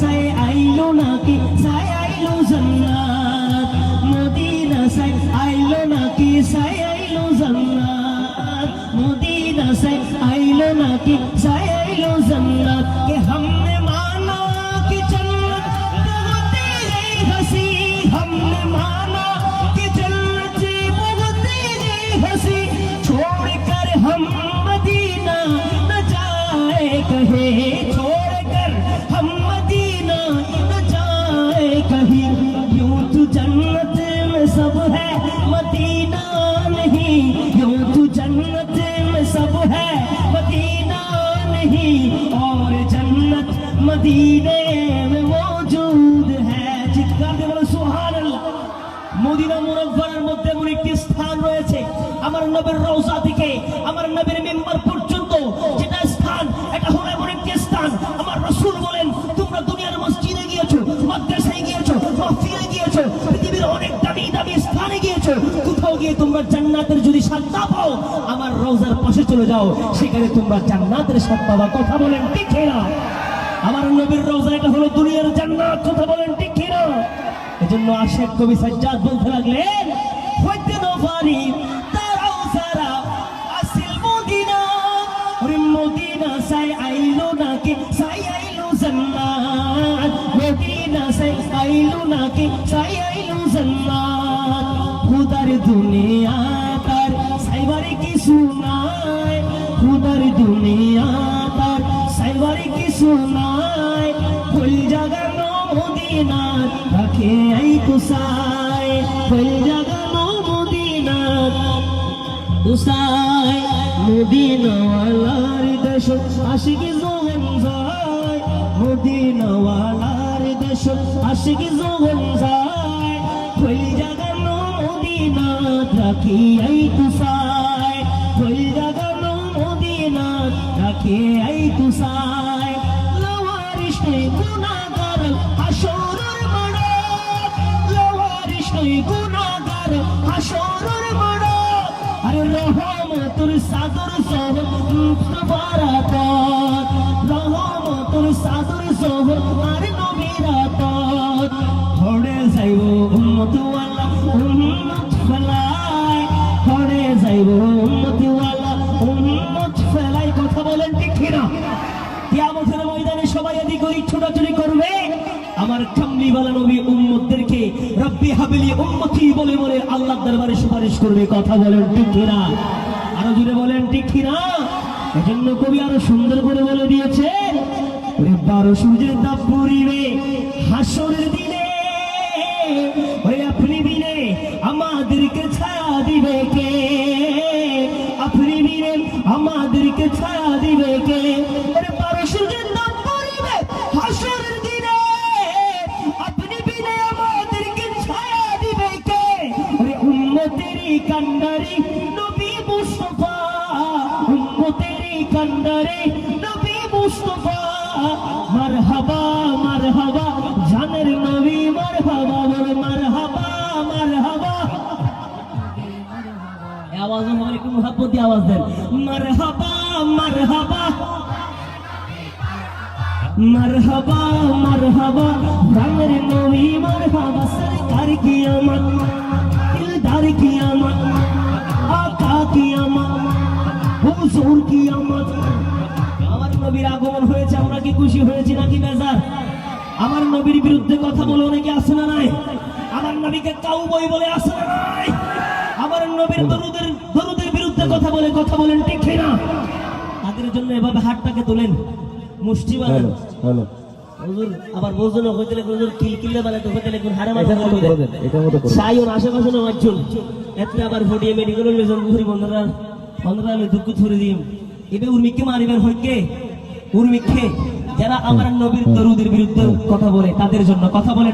সাই আইলো নাকি সাই আইলো জান্নাত মদিনা সাই আইলো নাকি সাই আইলো জান্নাত মদিনা সাই আইলো নাকি সাই আইলো জান্নাত কে हमने माना कि जन्नत बहुत ही हसी हमने माना कि जन्नत बहुत ही हसी छोड़ कर हम नहीं और जन्नत मदीने में मौजूद है চিৎকার দিয়ে বলো সুবহানাল্লাহ মদিনা মুনাফারের মধ্যে এমন একটি স্থান রয়েছে আমার নবীর রওজা থেকে আমার নবীর গিয়ে তোমরা জান্নাতের যদি স্বাদ না পাও, আমার রওজার পাশে চলে যাও। সেখানে তোমরা জান্নাতের স্বাদ পাবা। কথা বলেন, ঠিক না আমার নবীর রওজা এটা হলো দুনিয়ার জান্নাত। কথা বলেন, ঠিক কিনা? এজন্য আশেক কবি সাজ্জাদ বলতে লাগলেন, হইতে আসিল মদিনা সাই আইলো নাকি, সাই আইলো জান্নাত। দুনিয়া তার সাইবারে কিছু নাই। খুদার দুনিয়া তার সাইবারে কিছু নাই। ফুল জাগানো মদিনা রাখে এই তুষায় ফুল জাগানো মদিনা তুষায় মদিনাওয়ালার দেশ, আশিকি জোহন যায়। যায়। রাখি এই তুষায় ফুল জাগানো মদিনা রাখি এই তুষায় লওয়ারিশ গুনাহগার, হাসরের মাঠে। লওয়ারিশ গুনাহগার, হাসরের মাঠে। আরে রহমতুর সাদর সহ ওয়ালা, উম্মত ফেলায় সুপারিশ করবে। কথা বলেন ঠিক বলেন ঠিক কবি আরও সুন্দর করে বলে দিয়েছে বারো সূর্যের তাপ পড়িবে হাসরের দিনে কান্ডারি, নবী মুস্তফা উম্মতেরই কান্ডারি, নবী মুস্তফা। মারহাবা মারহাবা, জানের নবী মারহাবা, বলে মারহাবা মারহাবা। আওয়াজ আমার একটু মোহাব্বত আওয়াজ দেন। মারহাবা মারহাবা। মারহাবা মারহাবা, জানের নবী মারহাবা, সরকার কি আমার দিলদার কি আমার? আকা কি আমার? হুজুর কি আমার? আমার নবীর আগমন হয়েছে, আমরা কি খুশি হয়েছি নাকি বেজার? আমার নবীর বিরুদ্ধে কথা বলে অনেকে আসে না নাই? আমার নবীকে কাউ বই বলে আসে না নাই? আমার নবীর দরুদের দরুদের বিরুদ্ধে কথা বলে, কথা বলেন ঠিক না তাদের জন্য এভাবে হাতটাকে তোলেন। মুষ্টি বানান হুজুর আবার হইতে হুজুর বানাতে হইতে হারে মতো আশেপাশে না একজন। এতে আবার ফটিয়ে মেডিকেল মেজন ঘুরি বন্ধুরা। বন্ধুরা আমি দুঃখ ধরে দিম এবে উর্মিকে মারিবেন হইকে? উর্মিকে যারা আমার নবীর তরুদের বিরুদ্ধে কথা বলে তাদের জন্য কথা বলে।